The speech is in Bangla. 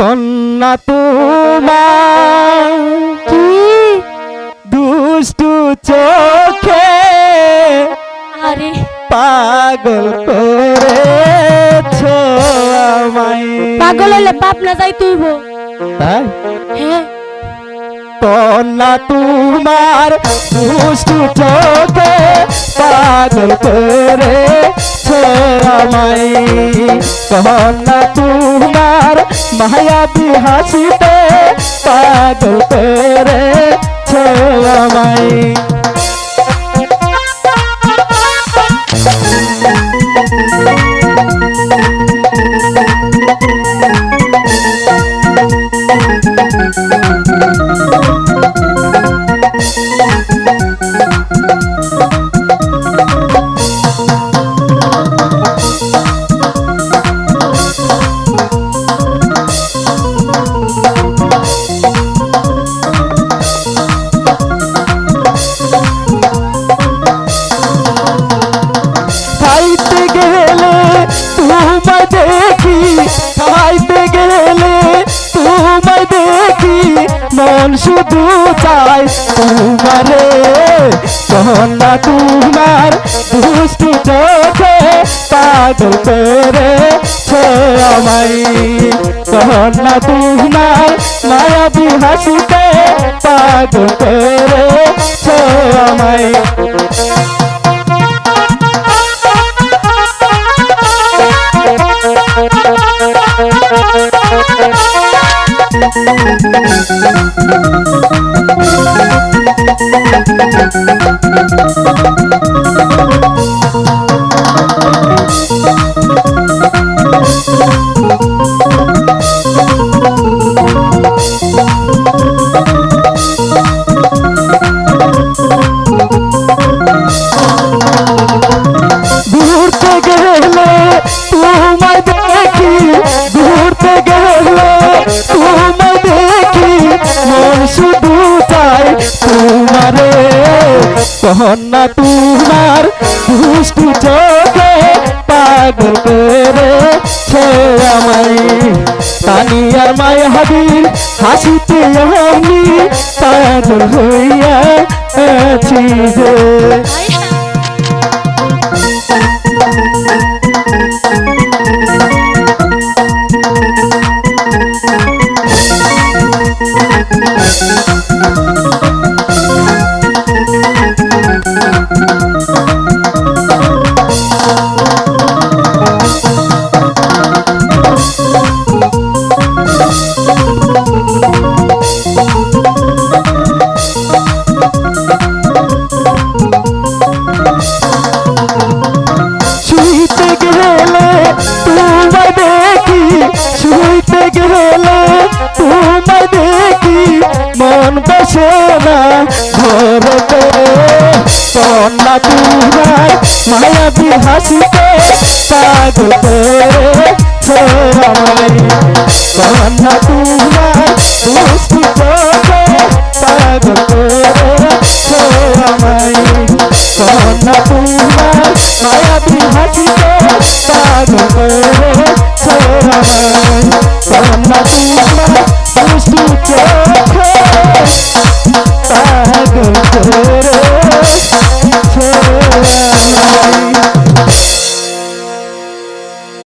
কন্যা তোমার কি? দুষ্টু চোখে আরে। পাগল করেছ আমায়। পাগল হইলে পাপ না যাই তুইব তাই? হ্যাঁ। কন্যা তোমার দুষ্টু চোখে পাগল করে আমায় কন্যা তোমার মায়াবী হাসিতে পাগল করে আমায় তোমারে কন্যা তোমার দুষ্টু চোখে পাগল করে আমায়। কন্যা তোমার মায়াবী হাসিতে পাগল করে আমায়। ঘুরতে কন্যা, তোমার দুষ্টু চোখে পাগল করে সে আমায়। তানিয়ার মায় হাবির হাসিতে আমি পাগল হইয়া আছি যে। কন্যা তোমার মায়াবী হাসিতে পাগল করে ছোড়ামাই কন্যা তোমার